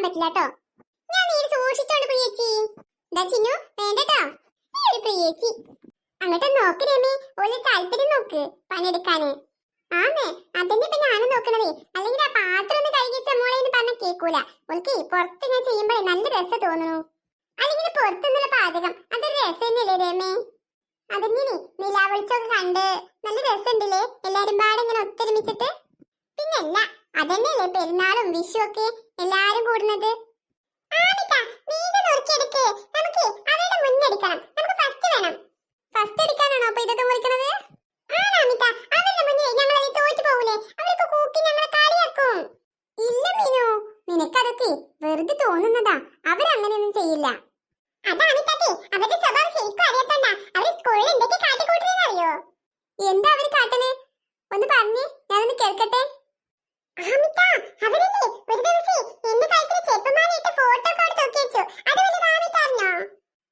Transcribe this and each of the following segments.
തരാൻ പറ്റില്ല കേട്ടോ ഞാൻ നീര് സൂക്ഷിച്ചോണ്ട് പ്രിയേച്ചി ചിന്നു വേണ്ടട്ടോ ഈ ഒരു പ്രിയേച്ചി അങ്ങോട്ട് നോക്ക് രമേ ഒരു താല്പര്യം നോക്ക് പണിയെടുക്കാന്. ആമേ അതന്നെ ഇപ്പൊ ഞാനും നോക്കണത്. അല്ലെങ്കിൽ ആ പാത്രം ഒന്ന് കഴുകിച്ച മോളെ എന്ന് പറഞ്ഞ കേക്കൂല. ഓൾക്ക് പുറത്ത് ഞാൻ ചെയ്യുമ്പോഴേ നല്ല രസം തോന്നുന്നു അല്ലെങ്കിൽ പുറത്തുനിന്നുള്ള പാചകം അതൊരു രസം തന്നെയല്ലേ രമേ അതങ്ങനെ നിലാവെളിച്ചൊക്കെ കണ്ട് നല്ല രസമുണ്ടല്ലേ എല്ലാരും പാടെ ഇങ്ങനെ ഒത്തൊരുമിച്ചിട്ട്? പിന്നല്ല അതന്നെയല്ലേ പെരുന്നാളും വിഷു ഒക്കെ എല്ലാരും കൂടുന്നത്? വെറുതെ തോന്നുന്നതാ. അവരങ്ങനെയൊന്നും ചെയ്യില്ല. അതാണ് തട്ടി സ്വഭാവം അവർ സ്കൂളിൽ എന്താ അവർ കാട്ടൽ? ഒന്ന് പറഞ്ഞേ ഞാനൊന്ന് കേൾക്കട്ടെ?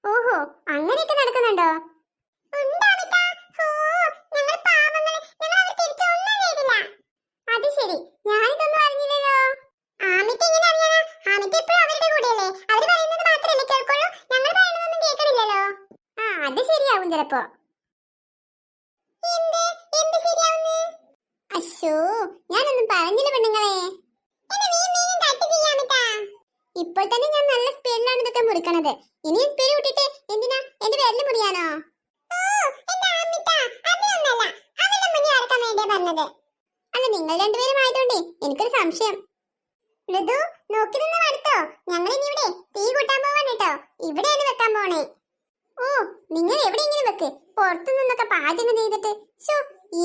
ഓഹോ. അത് ശരി എങ്ങനെ അറിയാനാ? എപ്പോഴും അവരുടെ പറയുന്നത് ഞങ്ങൾ ആ അത് ശരിയാവും ചിലപ്പോ. എന്ത് അശോ ഞാനൊന്നും പറഞ്ഞില്ല പെണ്ണുങ്ങളെ. ഇപ്പോൾ തന്നെ ഞാൻ നല്ല സ്പീഡിലാണ് ഇതൊക്കെ മുറിക്കണത്. ഇനിയും സ്പീഡ് വിട്ടിട്ട് എന്തിനാ എന്റെ പേരിൽ മുറിയാനോ? അല്ല നിങ്ങൾ രണ്ടുപേരും ആയതുകൊണ്ടേ എനിക്കൊരു സംശയം. മൃദു നോക്കി നിന്ന് അടുത്തോ ഞങ്ങൾ ഇനി ഇവിടെ തീ കൂട്ടാൻ പോവാണ് കേട്ടോ. ഇവിടെയാണ് വെക്കാൻ പോണേ. ഓ നിങ്ങൾ എവിടെയെങ്കിലും വെക്ക്? പുറത്തു നിന്നൊക്കെ പാചകം ചെയ്തിട്ട്. ശോ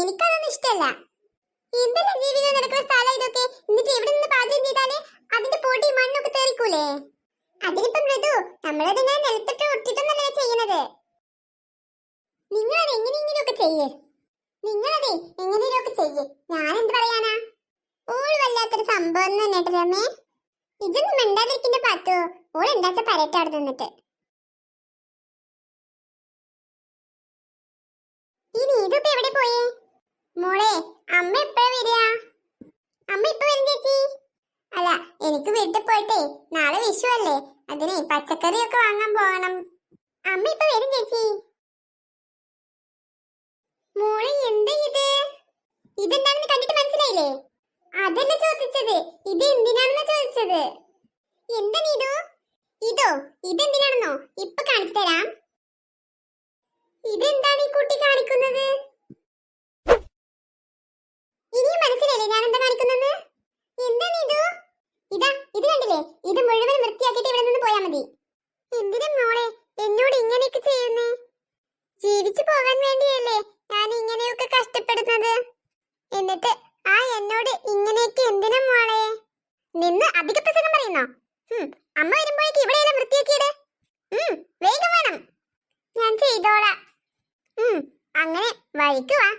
എനിക്കതൊന്നും ഇഷ്ടമല്ല എന്തെല്ലാം ജീവിതം നടക്കുന്ന സ്ഥലം ഇതൊക്കെ? എന്നിട്ട് ഇവിടെ നിന്ന് പാചകം ചെയ്താലേ അതിന്റെ പൊടി മണ്ണൊക്കെ തെറിക്കൂലേ? അതിനിപ്പം മൃദു നമ്മളത് ഞാൻ നിലത്തിട്ട് ഒട്ടിട്ടൊന്നല്ലേ ചെയ്യണത്? നിങ്ങളത് എങ്ങനെയെങ്കിലുമൊക്കെ ചെയ്യേ. നിങ്ങളതെ എങ്ങനെയൊക്കെ ചെയ്യേ. ഞാൻ എന്ത് പറയാനാ? ഓൾ വല്ലാത്തൊരു സംഭവം തന്നെ രമേ ഇതൊന്നും മിണ്ടാതിരിക്കുന്ന പത്തു? ഓൾ എന്താച്ച പറയട്ടെ അവിടെ നിന്നിട്ട്. ഇനി ഇതിപ്പോ എവിടെ പോയേ? മോളെ അമ്മ എപ്പോഴാ വരിക? അമ്മ ഇപ്പൊ വരും ചേച്ചി. അല്ല എനിക്ക് വീട്ടിൽ പോയിട്ടേ നാളെ വിഷു അല്ലേ? അതിനെ പച്ചക്കറിയൊക്കെ വാങ്ങാൻ പോകണം. അമ്മ ഇപ്പൊ വരും ചേച്ചി. മോളെ എന്താ ഇത്? ഇതെന്താണെന്ന് കണ്ടിട്ട് മനസ്സിലായില്ലേ? അതല്ല ചോദിച്ചത്. ഇത് എന്തിനാണെന്ന് ചോദിച്ചത്? എന്താ നീതു? ഇതോ ഇതെന്തിനാണെന്നോ? ഇപ്പൊ കാണിച്ചു തരാം. ഇതെന്താണ് ഈ കുട്ടി കാണിക്കുന്നത് ഇനിയും മനസ്സിലായില്ലേ ഞാൻ എന്താ കാണിക്കുന്നത് എന്താ നീതു ഇതാ ഇത് കണ്ടില്ലേ ഇത് മുഴുവൻ വൃത്തിയാക്കിയിട്ട് ഇവിടെ നിന്ന് പോയാ മതി. എന്തിനാ മോളെ? എന്നോട് ഇങ്ങനെയൊക്കെ ചെയ്യുന്നേ? ജീവിച്ചു പോകാൻ വേണ്ടിയല്ലേ ഞാൻ ഇങ്ങനെയൊക്കെ കഷ്ടപ്പെടുന്നത്? എന്നിട്ട് ആ എന്നോട് ഇങ്ങനെയൊക്കെ എന്തിനാ മോളെ? നിന്ന് അധിക പ്രസംഗം പറയുന്നോ? അമ്മ വരുമ്പോഴേക്ക് ഇവിടെയെല്ലാം വൃത്തിയാക്കിയത് വേഗം വേണം. ഞാൻ ചെയ്തോളാം. അങ്ങനെ വഴിക്ക് വാ.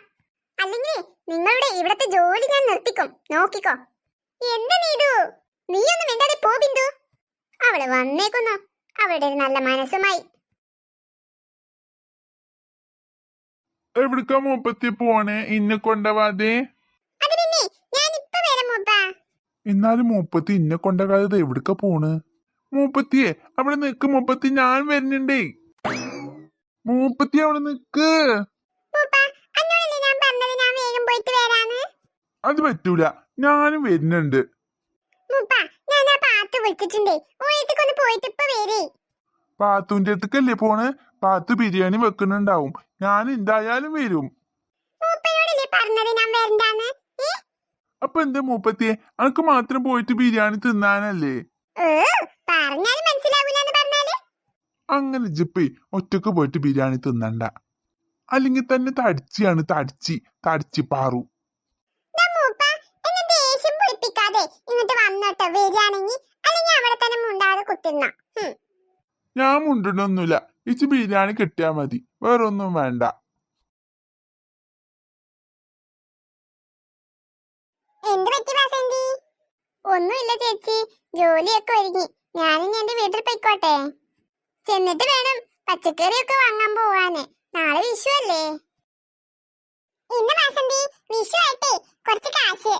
അല്ലെങ്കിൽ നിങ്ങളുടെ ഇവിടത്തെ ജോലി ഞാൻ നിർത്തിക്കും. നോക്കിക്കോ. എന്താ നീതു? നീ ഒന്നും മിണ്ടാതെ പോ ബിന്ദു. അവൾ വന്നേക്കുന്നു. അവളുടെ ഒരു നല്ല മനസ്സുമായി. എവിടുക്ക മൂപ്പത്തി പോണേ? ഇന്നെ കൊണ്ടവാതെ. അത് പിന്നെ ഞാൻ ഇപ്പൊ വരാം മൂപ്പാ. എന്നാലും മൂപ്പത്തി ഇന്നെ കൊണ്ടകാതെ എവിടുക്ക പോണ്? മൂപ്പത്തിയെ അവിടെ നിക്ക് മൂപ്പത്തി ഞാൻ വരുന്നുണ്ടേ. മൂപ്പത്തി അവിടെ നിക്ക്. അത് പറ്റൂല ഞാനും വരുന്നുണ്ട് മൂപ്പാ ഞാൻ ആ പാത്ത് വിളിച്ചിട്ടുണ്ടേ. ഓയത്തേക്കൊന്ന് പോയിട്ട് ഇപ്പൊ വരേ. പാത്തുന്റെ അടുത്തേക്കല്ലേ പോണ്? പാത്ത് ബിരിയാണി വെക്കുന്നുണ്ടാവും. ഞാൻ എന്തായാലും വരും? അപ്പൊ എന്താ മൂപ്പത്തിയെ? അനക്ക് മാത്രം പോയിട്ട് ബിരിയാണി തിന്നാനല്ലേ? അങ്ങനെ ജിപ്പി ഒറ്റയ്ക്ക് പോയിട്ട് ബിരിയാണി തിന്നണ്ട. അല്ലെങ്കിൽ തന്നെ തടിച്ചിയാണ് തടിച്ചി തടിച്ചി പാറു. ഇങ്ങോട്ട് വന്നോട്ടോ വരികയാണെങ്കിൽ അവിടെ തന്നെ മുണ്ടാതെ കുത്തിരുന്ന. ഞാൻ മുണ്ടിടൊന്നുമില്ല ഇച്ച് ബിരിയാണി കിട്ടിയാ മതി. വേറൊന്നും വേണ്ട. എന്ത് പറ്റി വാസന്തി? ഒന്നുമില്ല ചേച്ചി. ജോലിയൊക്കെ ഒരുങ്ങി. ഞാനിനി എന്റെ വീട്ടിൽ പോയിക്കോട്ടെ. ചെന്നിട്ട് വേണം പച്ചക്കറിയൊക്കെ വാങ്ങാൻ പോവാന്. നാളെ വിഷു അല്ലേ? ഇന്ന് വാസന്തി വിഷു ആയിട്ടേ കുറച്ച് കാശ്.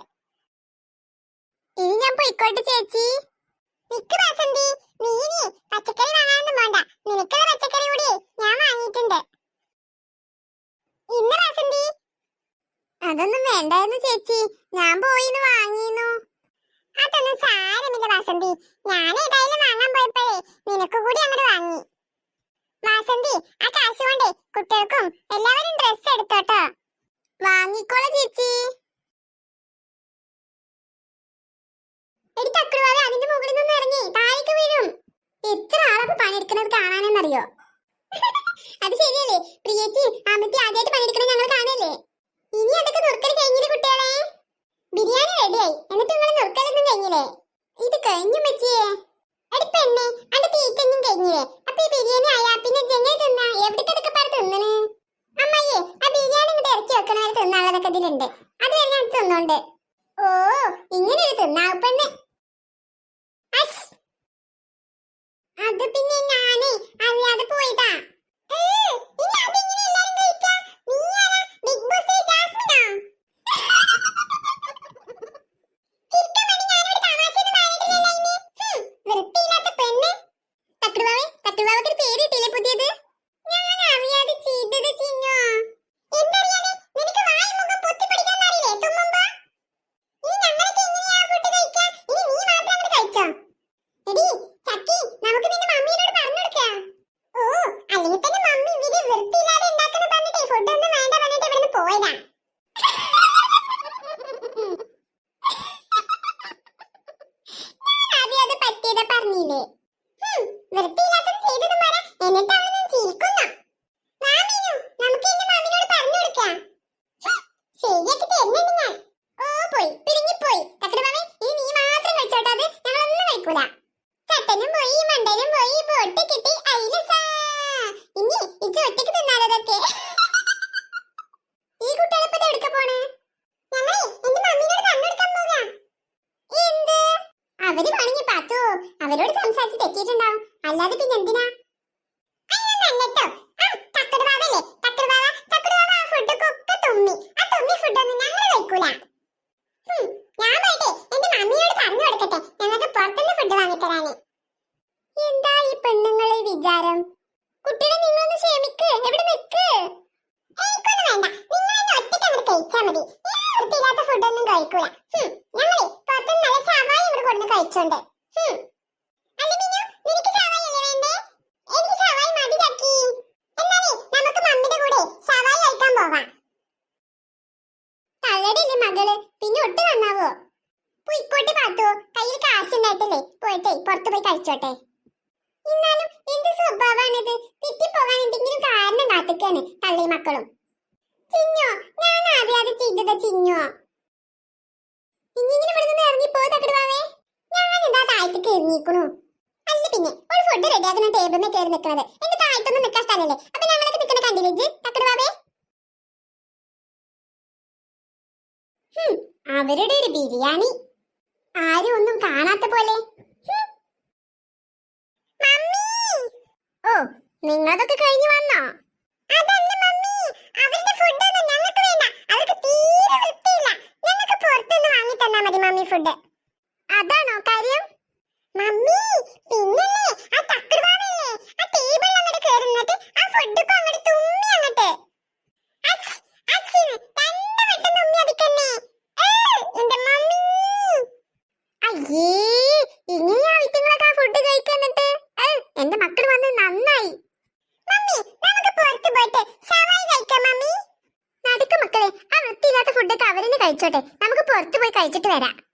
ഇനി ഞാൻ പോയിക്കോട്ടെ ചേച്ചി. നിക്ക് വാസന്തി. നീ നീ പച്ചക്കറി വാങ്ങാനൊന്നും പോണ്ട നിനക്കുള്ള പച്ചക്കറി കൂടി ഞാൻ വാങ്ങിയിട്ടുണ്ട്. ഇന്ന് വാസന്തി. അതൊന്നും വേണ്ടായിരുന്നു ചേച്ചി. ഞാൻ പോയിന്ന് വാങ്ങിയിരുന്നു. അതൊന്നും സാരമില്ല വാസന്തി. ഞാൻ ഏതായാലും വാങ്ങാൻ പോയപ്പോഴേ നിനക്ക് കൂടി അങ്ങോട്ട് വാങ്ങി വാസന്തി ആ കാശ് കൊണ്ടേ കുട്ടികൾക്കും എല്ലാവരും ഡ്രസ് എടുത്തോട്ടോ വാങ്ങിക്കോളാം ചേച്ചി എടി തക്കുടുവാവേ അതിന്റെ മുകളിൽ നിന്ന് ഇറങ്ങി താഴേക്ക് വീഴും ആളൊക്കെ പണിയെടുക്കുന്നത് കാണാനെന്നറിയോ? അത് ശരിയല്ലേ? പ്രിയച്ചി അമിതി ആദ്യമായിട്ട് പണിയെടുക്കണം ഞങ്ങൾ കാണല്ലേ ഇനി അതൊക്കെ നുറുക്കൽ കഴിഞ്ഞില്ലേ കുട്ടികളെ? ബിരിയാണി റെഡിയായി എന്നിട്ട് നിങ്ങൾ നുറുക്കലൊന്നും കഴിഞ്ഞില്ലേ? ഇത് കഴിഞ്ഞു മച്ചിയേ എടി പെണ്ണെ തീറ്റൊന്നും കഴിഞ്ഞില്ലേ അപ്പൊ ഈ ബിരിയാണി ആയാ പിന്നെ ജെങ്ങനെ തിന്നാ എവിടേക്ക് അതൊക്കെ പറ തിന്നണ് അമ്മയ്യേ ആ ബിരിയാണി ഇങ്ങോട്ട് ഇറക്കി വെക്കണവരെ തിന്നാനുള്ളതൊക്കെ ഇതിലുണ്ട് അത് വരെ ഞാൻ തിന്നോണ്ട് ഓ ഇങ്ങനെ ഒരു തിന്നാവ് പെണ്ണ് അസ്. അത് പിന്നെ ഞാനേ അറിയാതെ പോയതാ ഏ, ഇനി അതെങ്ങനെ എല്ലാരും കഴിക്കാ? നീ ആരാ? ബിഗ് ബോസ് ജാസ്മിനോ? ചിരിക്കാൻ വേണ്ടി ഞാനിവിടെ തമാശയൊന്നും പറഞ്ഞിട്ടില്ലല്ലോ ഇനി. ഹും, വൃത്തിയില്ലാത്ത പെണ്ണ്. തക്കുടുവാവേ, തക്കുടുവാവയ്ക്ക് ഒരു പേര് കിട്ടിയില്ലേ പുതിയത്? ഞാൻ അറിയാതെ ചെയ്തത് ചിന്നു. എന്തറിയാതെ? നിനക്ക് വായും മുഖം പൊത്തിപ്പിടിക്കാൻ അറിയില്ലേ, തുമ്മുമ്പോ? ഇനി ഞങ്ങളൊക്കെ എങ്ങനെയാ ഫുഡ് കഴിക്കാ? ഇനി നീ മാത്രം അങ്ങട് കഴിച്ചോ. എടീ, ചക്കി, നമുക്ക് നിന്റെ മമ്മീനോട് പറഞ്ഞു കൊടുക്കാം. ഓ, അല്ലെങ്കിൽ തന്നെ മമ്മി ഇവർ വൃത്തിയില്ലാതെ ഉണ്ടാക്കുന്ന പറഞ്ഞിട്ടേ ഫുഡ് ഒന്നും വേണ്ട പറഞ്ഞിട്ട് ഇവിടുന്ന് പോയതാ. ഞാൻ ആദ്യം അത് പറ്റിയതാ പറഞ്ഞില്ലേ. ഹും, വൃത്തിയില്ലാത്തത് ചെയ്തതും പറ, എന്നിട്ട് അവിടെ നിന്ന് ചിരിക്കുന്നു. വാ മീനു, നമുക്ക് നിന്റെ മമ്മിനോട് പറഞ്ഞു കൊടുക്കാം. ഹും, ശരിയാക്കി തരുന്നുണ്ട് ഞാൻ. ഓ, പോയി, പിരിഞ്ഞിപ്പോയി. തക്കടുമാമേ, ഇനി നീ മാത്രം കഴിച്ചോട്ടോ അത്, ഞങ്ങളൊന്നും കഴിക്കൂല. ചട്ടനും പോയി മണ്ടനും പോയി ബോട്ട് കിട്ടി അയിലസാ ഇനി ഇജ്ജ് ഒറ്റയ്ക്ക് തിന്നാലോ ഇതൊക്കെ ഈ കുട്ടികളിപ്പോ ഇത് എവിടുക്ക പോണേ ഞങ്ങളെ എന്റെ മമ്മീനോട് കണ്ണെടുക്കാൻ പോകാം എന്ത് അവർ പണിഞ്ഞു പാത്തു അവരോട് സംസാരിച്ച് തെറ്റിയിട്ടുണ്ടാവും അല്ലാതെ പിന്നെ എന്തിനാ അയ്യൊന്നല്ലട്ടോ. ആ, തക്കടുവാവല്ലേ? തക്കടുവാവ, തക്കടുവാവ ആ ഫുഡൊക്കെ ഒക്കെ തുമ്മി. ആ തുമ്മിയ ഫുഡൊന്നും ഞങ്ങൾ കഴിക്കൂല. ഹും, ഞാൻ പോയിട്ടെ എന്റെ മമ്മിയോട് പറഞ്ഞു സംസാരിച്ച് തെറ്റിയിട്ടുണ്ടാവും. അല്ലാതെ പിന്നെ എന്തിനാ? എന്താ ഈ വിചാരം? കുട്ടികളെ ക്ഷമിക്ക്. എവിടെ നിൽക്ക് വേണ്ട. മതി. കഴിക്കൂല. ഞങ്ങളെ പുറത്തുനിന്ന് നല്ല ഷവായ ഇവിടെ കൊടുന്ന് കഴിച്ചോണ്ട്. പോയി എന്ത് തള്ളി മക്കളും. ചിഞ്ഞോ ഞാൻ ഇങ്ങനെ ഇവിടെ നിന്ന് ഇറങ്ങിപ്പോ ഞാൻ എന്താ താഴത്തേക്ക് ഒരു ഫുഡ് റെഡിയാക്കുന്ന ടേബിളിൽ കയറി നിൽക്കുന്നത് എന്റെ താഴത്തൊന്നും നിൽക്കാൻ സ്ഥലമല്ലേ? അപ്പൊ ഞങ്ങളൊക്കെ നിൽക്കുന്ന കണ്ടില്ലേ ജി ബാബേ. അവരുടെ ഒരു ബിരിയാണി. ആരും ഒന്നും കാണാത്ത പോലെ! ഓ നിങ്ങളതൊക്കെ കഴിഞ്ഞു വന്നോ? അതല്ല മമ്മി അവരുടെ ഫുഡൊന്നും ഞങ്ങൾക്ക് വേണ്ട. അവർക്ക് തീരെ ഞങ്ങൾക്ക് വാങ്ങി മതി മമ്മി ഫുഡ് അതാണോ കാര്യം? മമ്മി പിന്നല്ലേ ആ തക്കടുവാവല്ലേ ആ ടേബിളിൽ അങ്ങോട്ട് കയറുന്നിട്ട് ആ ഫുഡൊക്കെ അങ്ങോട്ട് തുമ്മി അങ്ങോട്ട് അച്ഛ്, അച്ഛന് രണ്ട് വട്ടം തുമ്മി അതിക്കന്നെ ഏ, എന്റെ മമ്മി അയ്യേ ഇങ്ങനെയാ വിറ്റുങ്ങളൊക്കെ ആ ഫുഡ് കഴിക്കുന്നിട്ട് എന്റെ മക്കൾ വന്ന് നന്നായി. മമ്മി നമുക്ക് പുറത്ത് പോയിട്ട് ഷവായി കഴിക്കാം മമ്മി. നടക്ക് മക്കളെ ആ വൃത്തിയില്ലാത്ത ഫുഡൊക്കെ അവരെന്നെ കഴിച്ചോട്ടെ. നമുക്ക് പുറത്ത് പോയി കഴിച്ചിട്ട് വരാം.